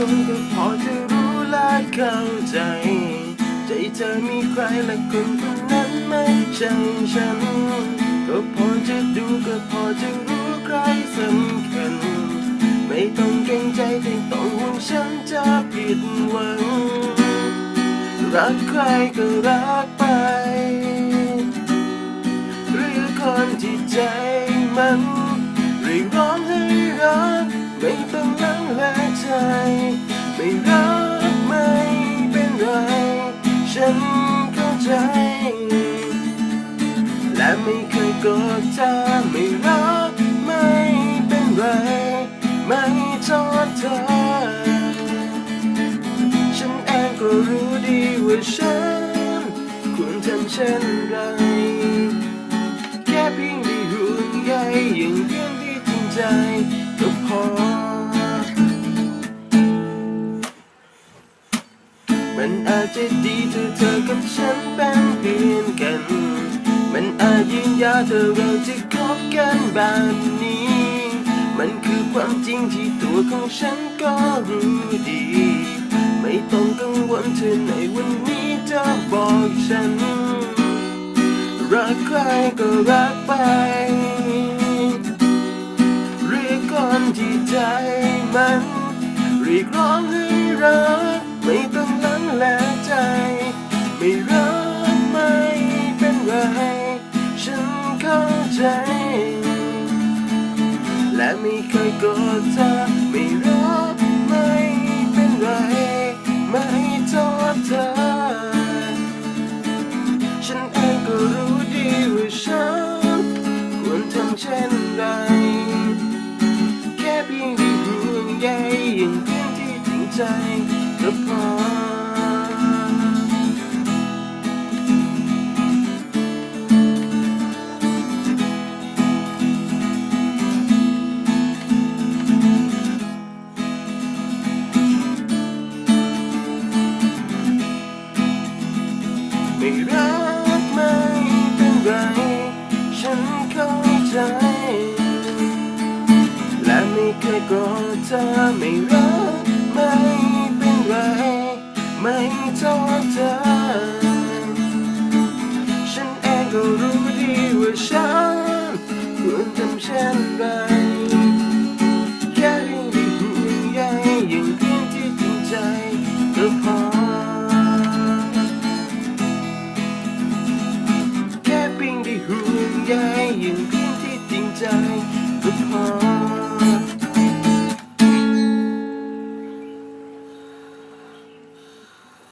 รงก็พอจะรู้และเข้าใจ ใจเธอมีใครและคนคนนั้นไม่ใช่ฉัน ก็พอจะดูก็พอจะรู้ใครสำคัญ ไม่ต้องเกรงใจที่ต้องห่วงฉันจะผิดหวัง รักใครก็รักไป ไม่รักไม่เป็นไร ฉันเข้าใจ และไม่เคยโกรธเธอไม่รักไม่เป็นไร ไม่โทษเธอ ฉันเองก็รู้ดีว่าฉันควรทำเช่นไร แค่เพียงได้ห่วงใยอย่างเรื่องที่จริงใจ มันอาจจะดีถ้าเธอกับฉันเป็นเพื่อนกัน มันอาจยืนยาวถ้าเราจะคบกันแบบนี้ มันคือความจริงที่ตัวของฉันก็รู้ดี ไม่ต้องกังวลเธอในวันนี้จะบอกฉัน รักใครก็รักไปเรียกคนที่ใจมันเรียกร้องให้รักไม่ต้องล งเลใจ ไม่รักไม่เป็นไร ฉันเข้าใจ และไม่เคยกรธเธอไม่รักไม่เป็นไร ไม่โทษเธอ ฉันเองก็รู้ดีว่าฉันควรทำเช่นไรแค่เพียงได้ห่วงใยอย่างเพื่อนที่จริงใจก็พอ ไม่รักไม่เป็นไร ฉันเข้าใจ และไม่เคยโกรธเธอไม่รักไม่เป็นไร ไม่โทษเธอ ฉันเองก็รู้ดีว่าฉันควรทำเช่นไร